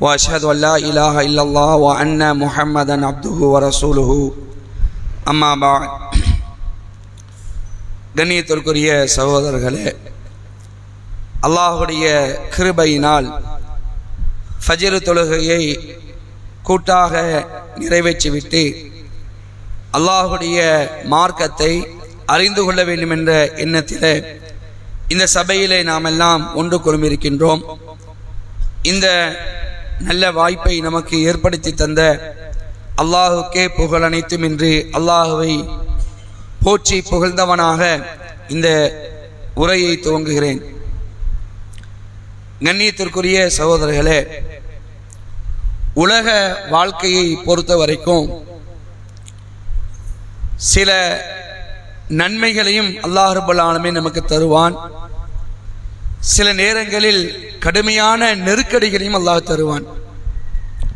واشهد ان لا اله الا الله وان محمدا عبده ورسوله اما بعد கண்ணியத்திற்குரிய சகோதரர்களே அல்லாஹுடைய கிருபையினால் ஃபஜ்ர் தொழுகையை கூட்டாக நிறைவேற்றிவிட்டு அல்லாஹுடைய மார்க்கத்தை அறிந்து கொள்ள வேண்டும் என்ற எண்ணத்திலே இந்த சபையிலே நாம் எல்லாம் ஒன்று குழுமிருக்கின்றோம் இந்த நல்ல வாய்ப்பை நமக்கு ஏற்படுத்தி தந்த அல்லாஹுக்கே புகழ் அனைத்தும் இன்று அல்லாஹுவை போற்றி புகழ்ந்தவனாக இந்த உரையை துவங்குகிறேன். கண்ணியத்திற்குரிய சகோதரர்களே உலக வாழ்க்கையை பொறுத்த வரைக்கும் சில நன்மைகளையும் அல்லாஹ் ரபுல் நமக்கு தருவான். சில நேரங்களில் கடுமையான நெருக்கடிகளையும் அல்லாஹ் தருவான்.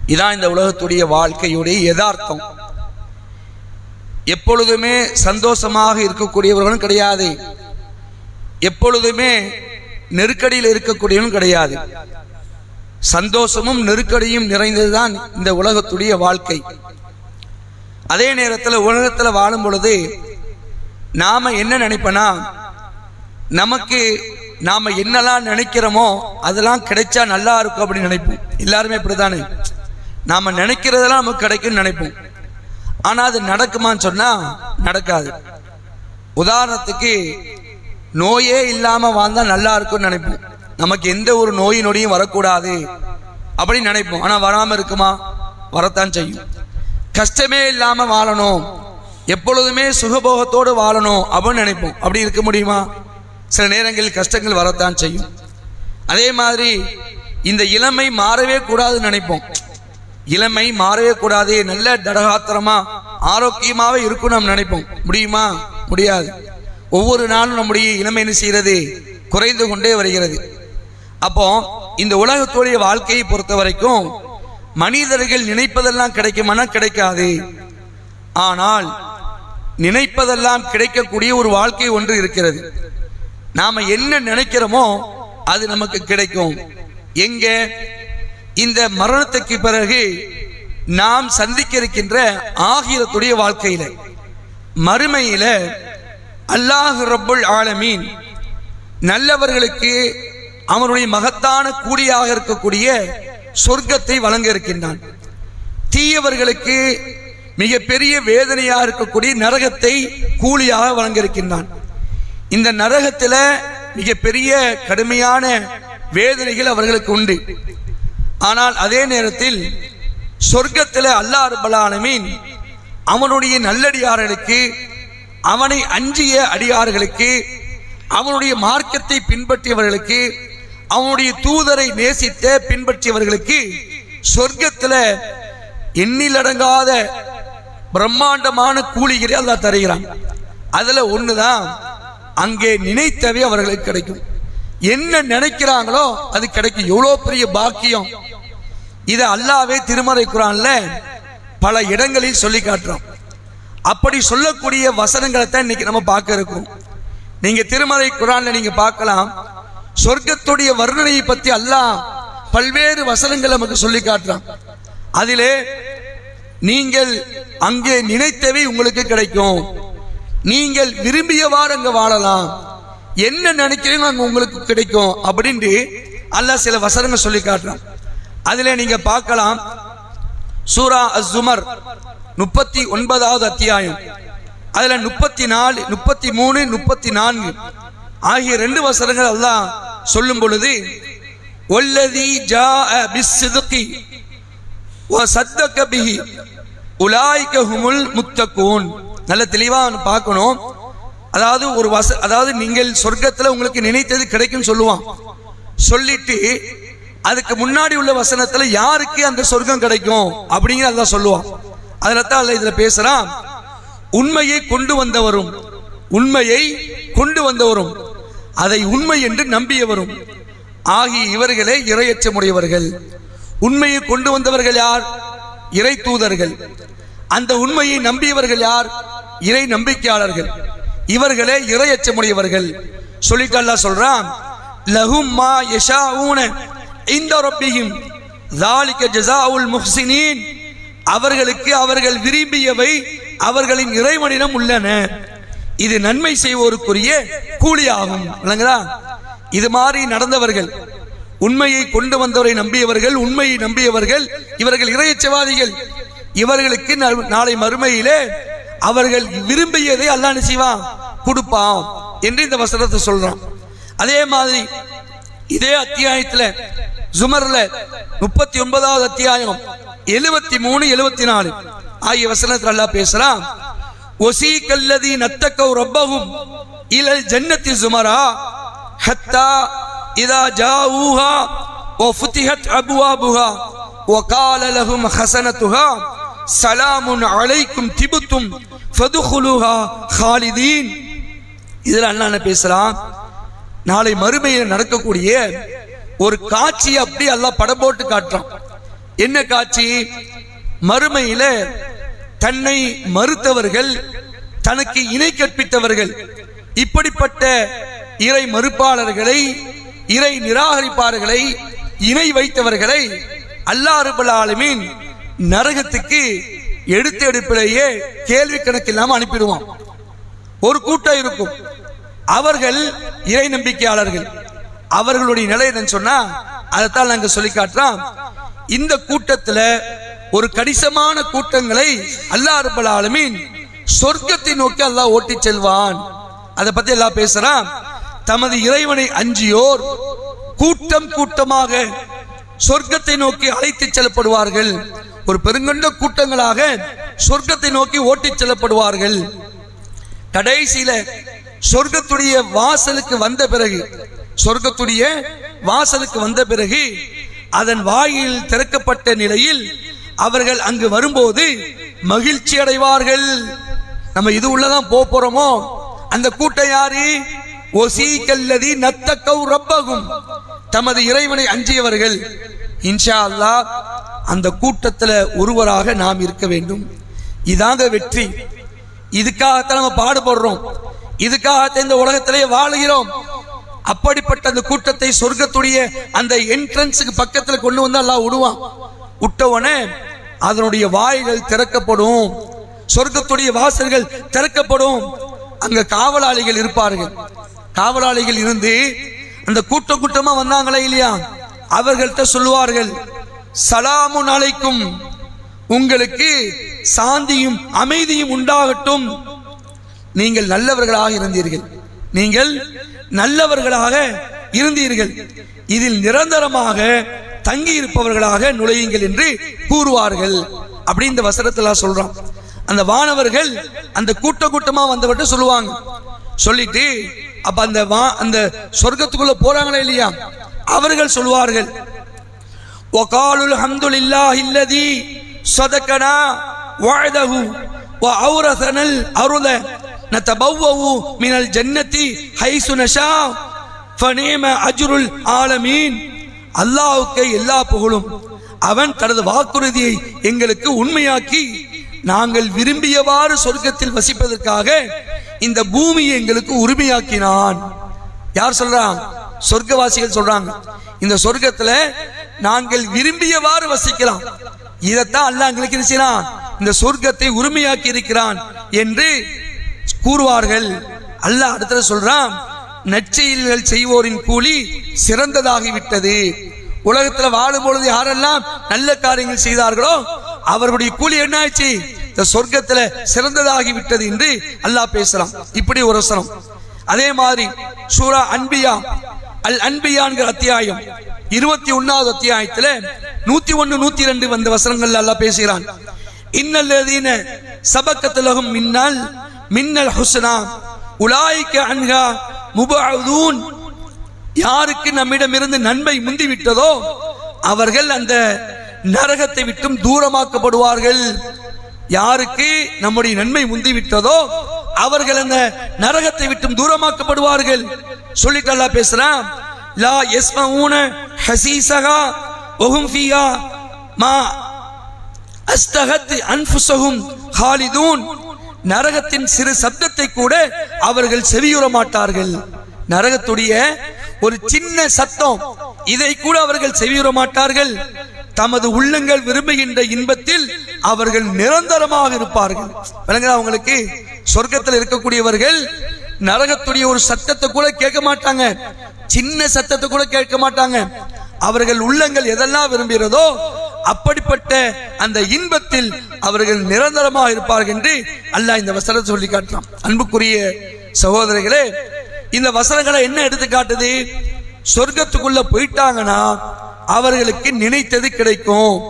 இதான் இந்த உலகத்துடைய வாழ்க்கையுடைய யதார்த்தம். எப்பொழுதுமே சந்தோஷமாக இருக்கக்கூடியவர்களும் கிடையாது. எப்பொழுதுமே நெருக்கடியில் இருக்கக்கூடியவனும் கிடையாது. சந்தோஷமும் நெருக்கடியும் நிறைந்ததுதான் இந்த உலகத்துடைய வாழ்க்கை. அதே நேரத்தில் உலகத்தில் வாழும் பொழுது நாம என்ன நினைப்பனா? நமக்கு நாம் என்னெல்லாம் நினைக்கிறோமோ அதெல்லாம் கிடைச்சா நல்லா இருக்கும் அப்படின்னு நினைப்போம். எல்லாருமே இப்படிதானே? நாம் நினைக்கிறதெல்லாம் நமக்கு கிடைக்கும்னு நினைப்போம். ஆனால் அது நடக்குமான்னு சொன்னால் நடக்காது. உதாரணத்துக்கு நோயே இல்லாமல் வாழ்ந்தால் நல்லா இருக்கும்னு நினைப்போம். நமக்கு எந்த ஒரு நோய் நொடியும் வரக்கூடாது அப்படின்னு நினைப்போம். ஆனால் வராமல் இருக்குமா? வரத்தான் செய்யும். கஷ்டமே இல்லாமல் வாழணும். எப்பொழுதுமே சுகபோகத்தோடு வாழணும் அப்படின்னு நினைப்போம். அப்படி இருக்க முடியுமா? சில நேரங்களில் கஷ்டங்கள் வரத்தான் செய்யும். அதே மாதிரி இந்த இளமை மாறவே கூடாதுன்னு நினைப்போம். இளமை மாறவே கூடாது நல்ல தடகாத்திரமா ஆரோக்கியமாவே இருக்கும் நம்ம நினைப்போம். முடியுமா? முடியாது. ஒவ்வொரு நாளும் நம்முடைய இளமை என்ன செய்கிறது? குறைந்து கொண்டே வருகிறது. அப்போ இந்த உலகத்துடைய வாழ்க்கையை பொறுத்த வரைக்கும் மனிதர்கள் நினைப்பதெல்லாம் கிடைக்குமானா கிடைக்காது. ஆனால் நினைப்பதெல்லாம் கிடைக்கக்கூடிய ஒரு வாழ்க்கை ஒன்று இருக்கிறது. நாம என்ன நினைக்கிறோமோ அது நமக்கு கிடைக்கும். எங்க? இந்த மரணத்துக்கு பிறகு நாம் சந்திக்க இருக்கின்ற ஆகிரத்துடைய வாழ்க்கையில. மறுமையில அல்லாஹ் ரப்புல் ஆலமீன் நல்லவர்களுக்கு அவனுடைய மகத்தான கூலியாக இருக்கக்கூடிய சொர்க்கத்தை வழங்க இருக்கின்றான் தீயவர்களுக்கு மிகப்பெரிய வேதனையாக இருக்கக்கூடிய நரகத்தை கூலியாக வழங்க இருக்கின்றான் இந்த நரகத்தில் மிகப்பெரிய கடுமையான வேதனைகள் அவர்களுக்கு உண்டு. ஆனால் அதே நேரத்தில் சொர்க்கத்தில் அல்லாஹ் ரபலாலமீன் அவனுடைய நல்லடியார்களுக்கு அவனை அஞ்சிய அடியார்களுக்கு அவனுடைய மார்க்கத்தை பின்பற்றியவர்களுக்கு அவனுடைய தூதரை நேசித்த பின்பற்றியவர்களுக்கு சொர்க்கத்தில் எண்ணிலடங்காத பிரம்மாண்டமான கூலிகளை அல்லா தருகிறான். ஒன்று தான் அங்கே நினைத்தவை அவர்களுக்கு கிடைக்கும். என்ன நினைக்கிறாங்களோ அது கிடைக்கும். எவ்வளோ பெரிய பாக்கியம். இதை அல்லாவே திருமறை குரான்ல பல இடங்களில் சொல்லி காட்டுறோம். அப்படி சொல்லக்கூடிய வசனங்களை தான் இன்னைக்கு நம்ம பார்க்க இருக்கோம். நீங்க திருமறை குரான்ல நீங்க பார்க்கலாம். சொர்க்கத்துடைய வர்ணனையை பத்தி அல்லாஹ் பல்வேறு வசனங்கள் நமக்கு சொல்லி காட்டுறான். அதிலே நீங்கள் அங்கே நினைத்தவை உங்களுக்கு கிடைக்கும். நீங்கள் விரும்பியவாறு அங்கே வாழலாம். என்ன நினைக்கிறீங்க அங்கே உங்களுக்கு கிடைக்கும் அப்படின்ட்டு அல்லாஹ் சில வசனங்கள் சொல்லி காட்டுறான். அதில் நீங்கள் பார்க்கலாம். சூரா அஸ்ஸுமர் முப்பத்தி ஒன்பதாவது அத்தியாயம். அதில் முப்பத்தி நாலு முப்பத்தி மூணு முப்பத்தி நான்கு ஆகிய ரெண்டு வசனங்கள் அல்லாஹ் சொல்லும் பொழுது ஒல்லதி ஜா பிஸ்ஸிதுகி வசத்தக பிஹி உலாய்க ஹுமுல் முத்தகூன். நல்ல தெளிவாக பார்க்கணும். அதாவது ஒரு வச அதாவது நீங்கள் சொர்க்கத்தில் உங்களுக்கு நினைத்தது கிடைக்கும் சொல்லுவான். சொல்லிட்டு அதுக்கு முன்னாடி உள்ள வசனத்தில் யாருக்கு அந்த சொர்க்கம் கிடைக்கும் அப்படிங்கிற அதான் சொல்லுவான் அதில் தான் அல்ல இதில் பேசுகிறான் உண்மையை கொண்டு வந்தவரும் உண்மையை கொண்டு வந்தவரும் அதை உண்மை என்று நம்பியவரும். ஆகிய இவர்களே இரையச்சமுடையவர்கள். உண்மையை கொண்டு வந்தவர்கள் யார்? இறை தூதர்கள் அந்த உண்மையை நம்பியவர்கள் யார்? இறை நம்பிக்கையாளர்கள். இவர்களே இறை அச்சமுடையவர்கள் சொல்லிட்டு அல்லா சொல்றான் லஹும் மா யஷாஊன இந்த ரொப்பியும் ஜசா உல் முஹ்சினின். அவர்களுக்கு அவர்கள் விரும்பியவை அவர்களின் இறைவனிடம் உள்ளன. இது நன்மை செய்வோருக்குரிய கூலி ஆகும் இல்லைங்களா இது மாதிரி நடந்தவர்கள் உண்மையை கொண்டு வந்தவரை நம்பியவர்கள் உண்மையை நம்பியவர்கள் இவர்கள் இறையச்சவாதிகள். இவர்களுக்கு நாளை மறுமையிலே அவர்கள் விரும்பியதை அல்லாஹ் செய்வான்? கொடுப்பான் என்று இந்த வசனத்தை சொல்றான். அதே மாதிரி இதே அத்தியாயத்தில் ஜுமர்ல முப்பத்தி ஒன்பதாவது அத்தியாயம் எழுபத்தி மூணு எழுபத்தி நாலு ஆகிய வசனத்தில் அல்லா பேசுறான். ஒசி கல்லதி நத்தக்கவு ரப்பகும் இலல் ஜன்னத்தி சுமரா ஹத்தா இதா ஜா ஜாவூஹா ஓ ஃபுத்திஹத் அபுவா புகா ஒ காலலகும் ஹசனத்துஹா சலாமுன் அழைக்கும் திபுத்தும் ஃபதுஹுலுஹா ஹாலிதீன். இதில் அண்ணா பேசலாம்? நாளை மறுமையில் நடக்கக்கூடிய ஒரு காட்சி அப்படி எல்லாம் படம் போட்டு காட்டுறான். என்ன காட்சி? மறுமையில தன்னை மறுத்தவர்கள் தனக்கு இணை கற்பித்தவர்கள் இப்படிப்பட்ட இறை மறுப்பாளர்களை இறை நிராகரிப்பார்களை இணை வைத்தவர்களை அல்லாஹ் ரபுல் நரகத்துக்கு எடுத்த எடுப்பிலேயே கேள்வி கணக்கு இல்லாமல் அனுப்பிடுவான் ஒரு கூட்டம் இருக்கும். அவர்கள் இறை நம்பிக்கையாளர்கள். அவர்களுடைய நிலை என்னன்னு சொன்னா அதைத்தான் நாங்கள் சொல்லி காட்டுறோம். இந்த கூட்டத்தில் ஒரு கணிசமான கூட்டங்களை அல்லாஹ் ரப்பல் ஆலமீன் சொர்க்கத்தை நோக்கி அல்லாஹ் ஓட்டி செல்வான். அதை பத்தி எல்லாம் பேசுறான். தமது இறைவனை அஞ்சியோர் கூட்டம் கூட்டமாக சொர்க்கத்தை நோக்கி அழைத்து செல்லப்படுவார்கள். ஒரு பெருங்கண்ட கூட்டங்களாக சொர்க்கத்தை நோக்கி ஓட்டிச் செல்லப்படுவார்கள். கடைசியில சொர்க்கத்துடைய வாசலுக்கு வந்த பிறகு சொர்க்கத்துடைய வாசலுக்கு வந்த பிறகு அதன் வாயில் திறக்கப்பட்ட நிலையில் அவர்கள் அங்கு வரும்போது மகிழ்ச்சி அடைவார்கள். நம்ம இது உள்ளதான் போக போறோமோ? அந்த கூட்டம் யாரு? ஒசீகல்லதி நத்தக்கவு ரப்பகும் தமது இறைவனை அஞ்சியவர்கள். இன்ஷா அல்லாஹ் அந்த கூட்டத்தில் ஒருவராக நாம் இருக்க வேண்டும். இதாங்க வெற்றி. இதுக்காகத்தான் நம்ம பாடுபடுறோம். இதுக்காகத்தான் இந்த உலகத்திலேயே வாழுகிறோம். அப்படிப்பட்ட அந்த கூட்டத்தை சொர்க்கத்துடைய அந்த என்ட்ரன்ஸுக்கு பக்கத்தில் கொண்டு வந்து எல்லாம் விடுவான் விட்டவனே அதனுடைய வாய்கள் திறக்கப்படும். சொர்க்கத்துடைய வாசல்கள் திறக்கப்படும். அங்க காவலாளிகள் இருப்பார்கள். காவலாளிகள் இருந்து அந்த கூட்டம் கூட்டமா வந்தாங்களே இல்லையா? அவர்கள்ட்ட சொல்லுவார்கள் சலாமுன் நாளைக்கும் உங்களுக்கு சாந்தியும் அமைதியும் உண்டாகட்டும். நீங்கள் நல்லவர்களாக இருந்தீர்கள். நீங்கள் நல்லவர்களாக இருந்தீர்கள். இதில் நிரந்தரமாக தங்கி இருப்பவர்களாக நுழையுங்கள் என்று கூறுவார்கள். அப்படி இந்த வசனத்துல சொல்றான். அந்த வானவர்கள் அந்த கூட்ட கூட்டமா வந்தவர்கிட்ட சொல்லுவாங்க. சொல்லிட்டு அப்ப அந்த வா அந்த சொர்க்கத்துக்குள்ள போறாங்களா இல்லையா? அவர்கள் சொல்வார்கள் ஒகாலுல் ஹம்துலில்லா இல்லதி சொதக்கனா வாழ்தகு அவுரசனல் அருள நத்தபவ்வவு மினல் ஜன்னத்தி ஹைசு நஷா ஃபனேம அஜுருல் ஆலமீன். அல்லாவுக்கு எல்லா புகழும். அவன் தனது வாக்குறுதியை எங்களுக்கு உண்மையாக்கி நாங்கள் விரும்பியவாறு சொர்க்கத்தில் வசிப்பதற்காக இந்த பூமியை எங்களுக்கு உரிமையாக்கினான். யார் சொல்றான் சொர்க்கவாசிகள் சொல்றாங்க. இந்த சொர்க்கத்துல நாங்கள் விரும்பியவாறு வசிக்கலாம். இதைத்தான் அல்லாஹ் எங்களுக்கு என்ன இந்த சொர்க்கத்தை உரிமையாக்கி இருக்கிறான் என்று கூறுவார்கள். அல்லாஹ் அடுத்தது சொல்றான் நற்செயல்கள் செய்வோரின் கூலி சிறந்ததாகிவிட்டது. உலகத்துல வாழும் பொழுது யாரெல்லாம் நல்ல காரியங்கள் செய்தார்களோ அவர்களுடைய கூலி என்ன ஆயிடுச்சு இந்த சொர்க்கத்துல சிறந்ததாகி விட்டது என்று அல்லாஹ் பேசலாம். இப்படி ஒரு வசனம். அதே மாதிரி சூரா அன்பியா அல் அன்பியான்கிற அத்தியாயம் இருபத்தி ஒன்னாவது அத்தியாயத்துல நூத்தி ஒன்னு நூத்தி ரெண்டு வந்த வசனங்கள் அல்லாஹ் பேசுகிறான். இன்னல்லதீன சபக்கத்துலகும் மின்னல் மின்னல் ஹுஸ்னா உலாய்க்க அன்ஹா முபாதூன் யாருக்கு நம்மிடமிருந்து நன்மை முந்தி விட்டதோ அவர்கள் அந்த நரகத்தை விட்டும் தூரமாக்கப்படுவார்கள். யாருக்கு நம்முடைய நன்மை முந்திவிட்டதோ அவர்கள் அந்த நரகத்தை விட்டும் தூரமாக்கப்படுவார்கள். சொல்லிட்டு அல்லாஹ் பேசுறான் லா யஸ்மஊன ஹசீசகா ஒஹும் ஃபியா மா அஸ்தகத் அன்ஃபுசஹும் ஹாலிதூன். நரகத்தின் சிறு சப்தத்தை கூட அவர்கள் செவியுற மாட்டார்கள். நரகத்துடைய ஒரு சின்ன சத்தம் இதை கூட அவர்கள் செவியுற மாட்டார்கள். தமது உள்ளங்கள் விரும்புகின்ற இன்பத்தில் அவர்கள் நிரந்தரமாக இருப்பார்கள். விளங்குதா அவங்களுக்கு சொர்க்கத்தில் இருக்கக்கூடியவர்கள் நரகத்துடைய ஒரு சத்தத்தை கூட கேட்க மாட்டாங்க. சின்ன சத்தத்தை கூட கேட்க மாட்டாங்க. அவர்கள் உள்ளங்கள் எதெல்லாம் விரும்புகிறதோ அப்படிப்பட்ட அந்த இன்பத்தில் அவர்கள் நிரந்தரமாக இருப்பார்கள் என்று அல்லாஹ் இந்த வசனத்தை சொல்லி காட்டுறான். அன்புக்குரிய சகோதரர்களே இந்த வசனங்களை என்ன எடுத்து காட்டுது? சொர்க்கத்துக்குள்ள போயிட்டாங்கன்னா அவர்களுக்கு நினைத்தது கிடைக்கும்.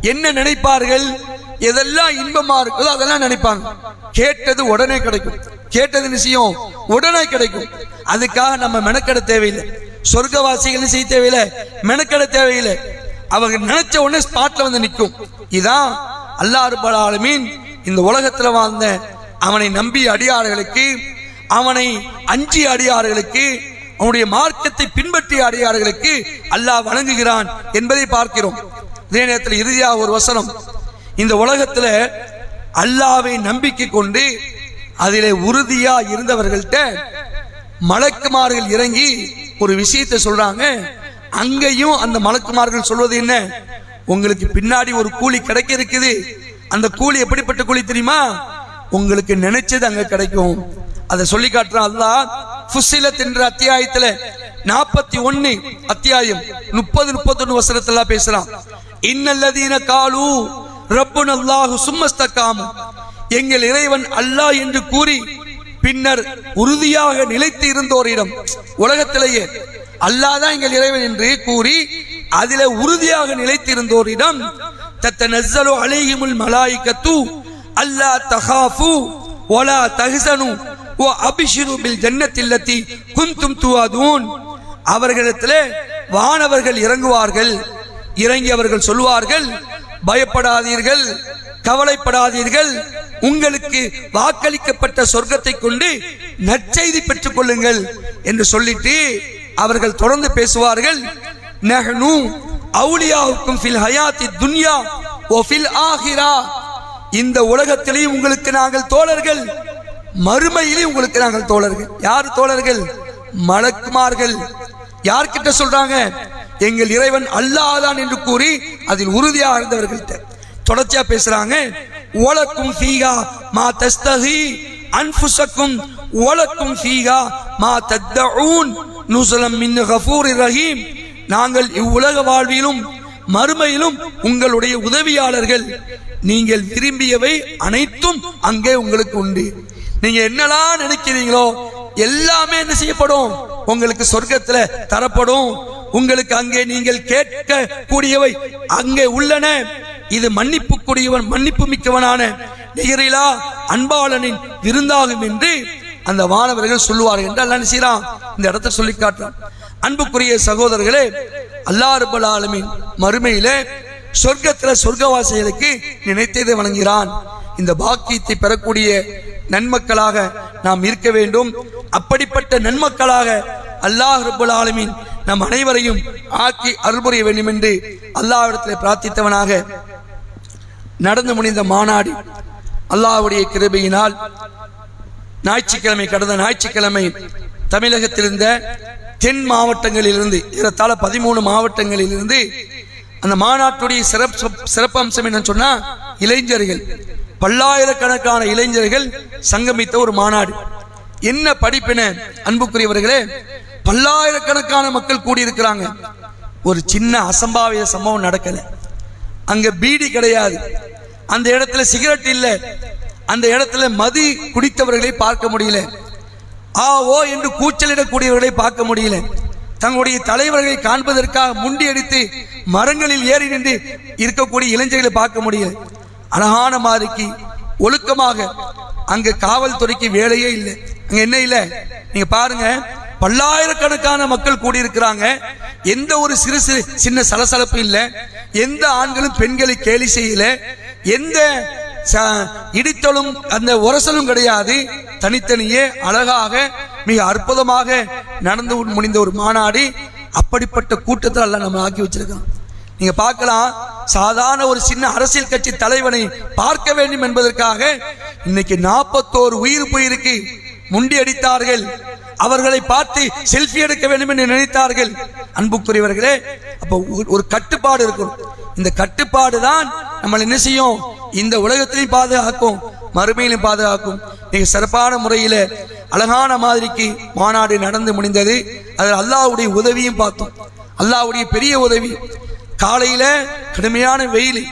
என்ன நினைப்பார்கள்? எதெல்லாம் இன்பமா இருக்குதோ அதெல்லாம் நினைப்பாங்க. கேட்டது உடனே கிடைக்கும். கேட்டது விஷயம் உடனே கிடைக்கும். அதுக்காக நம்ம மெனக்கெட தேவையில்லை. சொர்க்கவாசிகள் செய்ய தேவையில்லை? மெனக்கெட தேவையில்லை. அவங்க நினைச்ச உடனே ஸ்பாட்ல வந்து நிற்கும். இதான் அல்லாஹ் ரப்பல் ஆலமீன் இந்த உலகத்துல வாழ்ந்த அவனை நம்பி அடியார்களுக்கு அவனை அஞ்சி அடியார்களுக்கு அவனுடைய மார்க்கத்தை பின்பற்றிய அடியார்களுக்கு அல்லாஹ் வழங்குகிறான் என்பதை பார்க்கிறோம். இதே நேரத்தில் இறுதியாக ஒரு வசனம். இந்த உலகத்துல அல்லாவை நம்பிக்கை கொண்டு அதிலே உறுதியா இருந்தவர்கள்ட்ட மலக்குமார்கள் இறங்கி ஒரு விஷயத்தை சொல்றாங்க. அங்கேயும் அந்த மலக்குமார்கள் சொல்வது என்ன? உங்களுக்கு பின்னாடி ஒரு கூலி கிடைக்க இருக்குது. அந்த கூலி எப்படிப்பட்ட கூலி தெரியுமா? உங்களுக்கு நினைச்சது அங்க கிடைக்கும். அதை சொல்லி காட்டுறான் அல்லாஹ். ஃபுசிலத் என்ற அத்தியாயத்துல நாற்பத்தி ஒன்னு அத்தியாயம் முப்பது முப்பத்தொன்னு வசனத்துல பேசுறான் இன்னல்லதீன காலு ரப்புன் அல்லாஹு சும்மஸ்தக்காம எங்கள் இறைவன் அல்லாஹ் என்று கூறி பின்னர் உறுதியாக நிலைத்து இருந்தோரிடம் உலகத்திலேயே அல்லாஹ் தான் எங்கள் இறைவன் என்று கூறி அதில உறுதியாக நிலைத்து இருந்தோரிடம் தத்த நஸ்ஸலு அலைஹிமுல் மலாயிக்கத்து அல்லா தகாஃபு ஒலா தஹ்சனு ஓ அபிஷிரு பில் ஜன்னத்தில்லத்தி குந்தும் துவாதூன். அவர்களிடத்திலே வானவர்கள் இறங்குவார்கள். இறங்கி அவர்கள் சொல்வார்கள் பயப்படாதீர்கள் கவலைப்படாதீர்கள். உங்களுக்கு வாக்களிக்கப்பட்ட சொர்க்கத்தை கொண்டு நற்செய்தி பெற்றுக் கொள்ளுங்கள் என்று சொல்லிட்டு அவர்கள் தொடர்ந்து பேசுவார்கள். நஹனு அவுலியாவுக்கும் ஃபில் ஹயாத்தி துன்யா ஓ ஃபில் ஆஹிரா இந்த உலகத்திலேயும் உங்களுக்கு நாங்கள் தோழர்கள். மறுமையிலே உங்களுக்கு நாங்கள் தோழர்கள். யார் தோழர்கள்? மலக்குமார்கள். யார்கிட்ட சொல்றாங்க? எங்கள் இறைவன் அல்லாதான் என்று கூறி அதில் உறுதியாக இருந்தவர்கள்ட்ட. தொடர்ச்சியா பேசுறாங்க. ஓலக்கும் சீகா மா தஸ்தகி அன்புசக்கும் ஓலக்கும் சீகா மா தத்தஊன். நுசலம் மின் கஃபூர் ரஹீம். நாங்கள் இவ்வுலக வாழ்விலும் மறுமையிலும் உங்களுடைய உதவியாளர்கள். நீங்கள் விரும்பியவை அனைத்தும் அங்கே உங்களுக்கு உண்டு. நீங்க என்னெல்லாம் நினைக்கிறீங்களோ எல்லாமே என்ன செய்யப்படும்? உங்களுக்கு சொர்க்கத்துல தரப்படும். உங்களுக்கு அங்கே நீங்கள் கேட்க கூடியவை அங்கே உள்ளன. இது மன்னிப்பு கூடியவன் மன்னிப்பு மிக்கவனான நிகரிலா அன்பாளனின் விருந்தாகும் என்று அந்த மாணவர்கள் சொல்லுவார்கள் என்று அல்ல என்ன இந்த இடத்தை சொல்லி காட்டுறான். அன்புக்குரிய சகோதரர்களே அல்லாறுபல் ரப்பல் மறுமையிலே சொர்க்கத்துல சொர்க்கவாசிகளுக்கு நினைத்ததை வழங்கிறான் இந்த பாக்கியத்தை பெறக்கூடிய நன்மக்களாக நாம் இருக்க வேண்டும். அப்படிப்பட்ட நன்மக்களாக அல்லாஹ் ரபுல் ஆலமின் நம் அனைவரையும் ஆக்கி அருள்புரிய வேண்டும் என்று அல்லாஹ்விடத்தில் பிரார்த்தித்தவனாக நடந்து முடிந்த மாநாடு அல்லாஹ்வுடைய கிருபையினால் ஞாயிற்றுக்கிழமை கடந்த ஞாயிற்றுக்கிழமை தமிழகத்தில் இருந்த தென் மாவட்டங்களிலிருந்து ஏறத்தாழ பதிமூணு மாவட்டங்களிலிருந்து அந்த மாநாட்டுடைய சிறப்பு சிறப்பு அம்சம் என்னன்னு சொன்னா இளைஞர்கள். பல்லாயிரக்கணக்கான இளைஞர்கள் சங்கமித்த ஒரு மாநாடு. என்ன படிப்பின அன்புக்குரியவர்களே பல்லாயிரக்கணக்கான மக்கள் கூடியிருக்கிறாங்க. ஒரு சின்ன அசம்பாவித சம்பவம் நடக்கல. அங்க பீடி கிடையாது. அந்த இடத்துல சிகரெட் இல்லை. அந்த இடத்துல மது குடித்தவர்களை பார்க்க முடியல. ஆ ஓ என்று கூச்சலிடக்கூடியவர்களை பார்க்க முடியல. தங்களுடைய தலைவர்களை காண்பதற்காக முண்டி அடித்து மரங்களில் ஏறி நின்று இருக்கக்கூடிய இளைஞர்களை பார்க்க முடியல. அழகான மாதிரிக்கு ஒழுக்கமாக அங்க காவல்துறைக்கு வேலையே இல்லை. அங்க என்ன இல்லை? நீங்க பாருங்க பல்லாயிரக்கணக்கான மக்கள் கூடியிருக்கிறாங்க. எந்த ஒரு சிறு சிறு சின்ன சலசலப்பு இல்லை. எந்த ஆண்களும் பெண்களை கேலி செய்யல. எந்த ச- இடித்தலும் அந்த உரசலும் கிடையாது. தனித்தனியே அழகாக மிக அற்புதமாக நடந்து முடிந்த ஒரு மாநாடு. அப்படிப்பட்ட கூட்டத்தில் எல்லாம் நம்ம ஆக்கி வச்சிருக்கோம். நீங்க பார்க்கலாம் சாதாரண ஒரு சின்ன அரசியல் கட்சி தலைவனை பார்க்க வேண்டும் என்பதற்காக இன்னைக்கு நாற்பத்தோரு உயிர் போயிருக்கு. முண்டி அடித்தார்கள். அவர்களை பார்த்து செல்ஃபி எடுக்க வேண்டும் என்று நினைத்தார்கள். அன்புக்குரியவர்களே அப்போ ஒரு- ஒரு கட்டுப்பாடு இருக்கும். இந்த கட்டுப்பாடு தான் நம்மளை என்ன செய்யும்? இந்த உலகத்திலையும் பாதுகாக்கும் மறுமையிலும் பாதுகாக்கும். மிக சிறப்பான முறையில் அழகான மாதிரிக்கு மாநாடு நடந்து முடிந்தது. அதில் அல்லாவுடைய உதவியும் பார்த்தோம். அல்லாவுடைய பெரிய உதவி. காலையில கடுமையான வெயில்.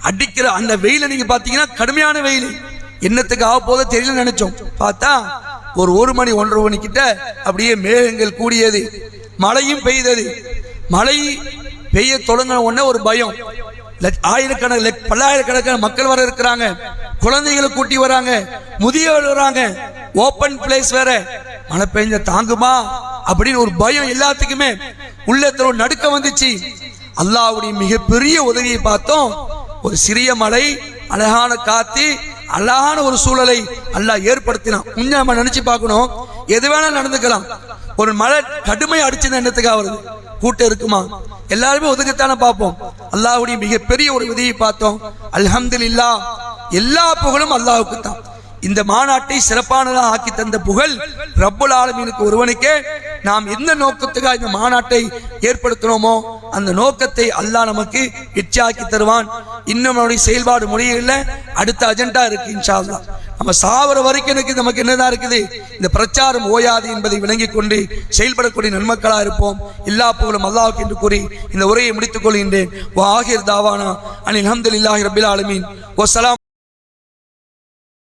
அடிக்கிற அந்த வெயில நீங்க பாத்தீங்கன்னா கடுமையான வெயில். என்னத்துக்கு ஆக போதோ தெரியல நினைச்சோம். பார்த்தா ஒரு ஒரு மணி ஒன்றரை மணி கிட்ட அப்படியே மேகங்கள் கூடியது. மழையும் பெய்தது. மழை பெய்ய தொடங்கின உடனே ஒரு பயம். ஆயிரக்கணக்கான பல்லாயிரக்கணக்கான மக்கள் வர இருக்கிறாங்க. குழந்தைகளை கூட்டி வராங்க. முதியவர் வராங்க. ஓப்பன் பிளேஸ் வேற. மழை பெய்ஞ்ச தாங்குமா? அப்படின்னு ஒரு பயம் எல்லாத்துக்குமே. உள்ளத்துல ஒரு நடுக்கம் வந்துச்சு. அல்லாவுடைய மிகப்பெரிய உதவியை பார்த்தோம். ஒரு சிறிய மலை அழகான காத்து அழகான ஒரு சூழலை அல்லாஹ் ஏற்படுத்தினான். கொஞ்சம் நம்ம நினைச்சு பார்க்கணும் எது வேணாலும் நடந்துக்கலாம். ஒரு மழை கடுமை அடிச்சது என்னத்துக்காக வருது? கூட்டம் இருக்குமா? எல்லாருமே ஒதுக்கத்தானே பார்ப்போம். அல்லாஹ்வுடைய மிகப்பெரிய ஒரு உதவியை பார்த்தோம். அல்ஹம்துல்லா எல்லா புகழும் அல்லாஹுக்கு தான் இந்த மாநாட்டை சிறப்பானதாக ஆக்கி தந்த புகழ் ரப்புல் ஆலமீனுக்கு ஒருவனுக்கே. நாம் எந்த நோக்கத்துக்காக இந்த மாநாட்டை ஏற்படுத்தினோமோ அந்த நோக்கத்தை அல்லாஹ் நமக்கு எச்சியாக்கி தருவான். இன்னும் நம்முடைய செயல்பாடு முடியல அடுத்த அஜெண்டா இருக்கு இன்ஷா நம்ம சாவர வரைக்கும் எனக்கு நமக்கு என்னதான் இருக்குது? இந்த பிரச்சாரம் ஓயாது என்பதை விளங்கிக் கொண்டு செயல்படக்கூடிய நன்மக்களாக இருப்போம். எல்லா புகழும் அல்லாவுக்கு என்று கூறி இந்த உரையை முடித்துக் கொள்கின்றேன். வாஹிர் தாவானா. அனில் அஹமதுல்லாஹி ரபில் ஆலமீன். வசலாம்